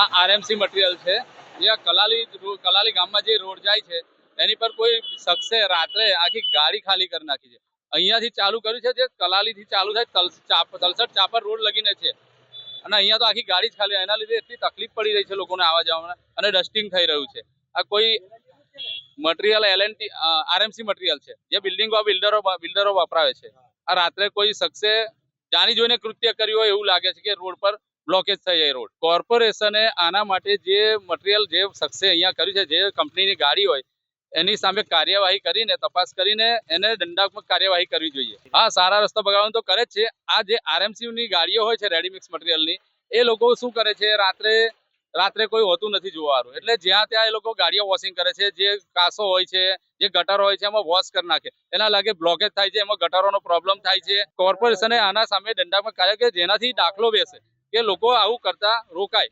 આ RMC material છે. જે કલાલી કલાલી ગામમાં જે રોડ જાય છે, એની પર કોઈ શખ્સે રાત્રે આખી ગાડી ખાલી કરી નાખી છે. અહીંયાથી ચાલુ કર્યું છે, જે કલાલીથી ચાલુ થાય તલસઠ ચાપર રોડ લગીને છે. અને અહીંયા તો આખી ગાડી જ ખાલી એના લીધે એટલી તકલીફ પડી રહી છે લોકોને આવવા જવામાં. અને ડસ્ટિંગ થઈ રહ્યું છે. આ કોઈ મટીરિયલ એલએનટી આરએમસી મટીરિયલ છે. જે બિલ્ડિંગો બિલ્ડરો બિલ્ડરો વપરાવે છે. આ રાત્રે કોઈ શખ્સે જાણી જોઈને કૃત્ય કર્યું હોય એવું લાગે છે કે રોડ પર બ્લોકેજ થઈ જાય રોડ કોર્પોરેશને આના માટે જે મટીરિયલ જે શખ્સે અહીંયા કર્યું છે, જે કંપનીની ગાડી હોય, એની સામે કાર્યવાહી કરીને, તપાસ કરીને એને દંડાત્મક કાર્યવાહી કરવી જોઈએ. હા, સારા રસ્તા બગાડવાનું તો કરે જ છે. આ જે આરએમસીની ગાડીઓ હોય છે રેડીમિક્સ મટીરિયલની એ લોકો શું કરે છે? રાત્રે રાત્રે કોઈ હોતું નથી જોવાનું. એટલે જ્યાં ત્યાં એ લોકો ગાડીઓ વોશિંગ કરે છે, જે કાસો હોય છે, જે ગટર હોય છે, એમાં વોશ કરી નાખે. એના લાગે બ્લોકેજ થાય છે, એમાં ગટરોનો પ્રોબ્લેમ થાય છે. કોર્પોરેશને આના સામે દંડાત્મક કાર્ય કે જેનાથી દાખલો બેસે. કે લોકો આવું કરતા રોકાય.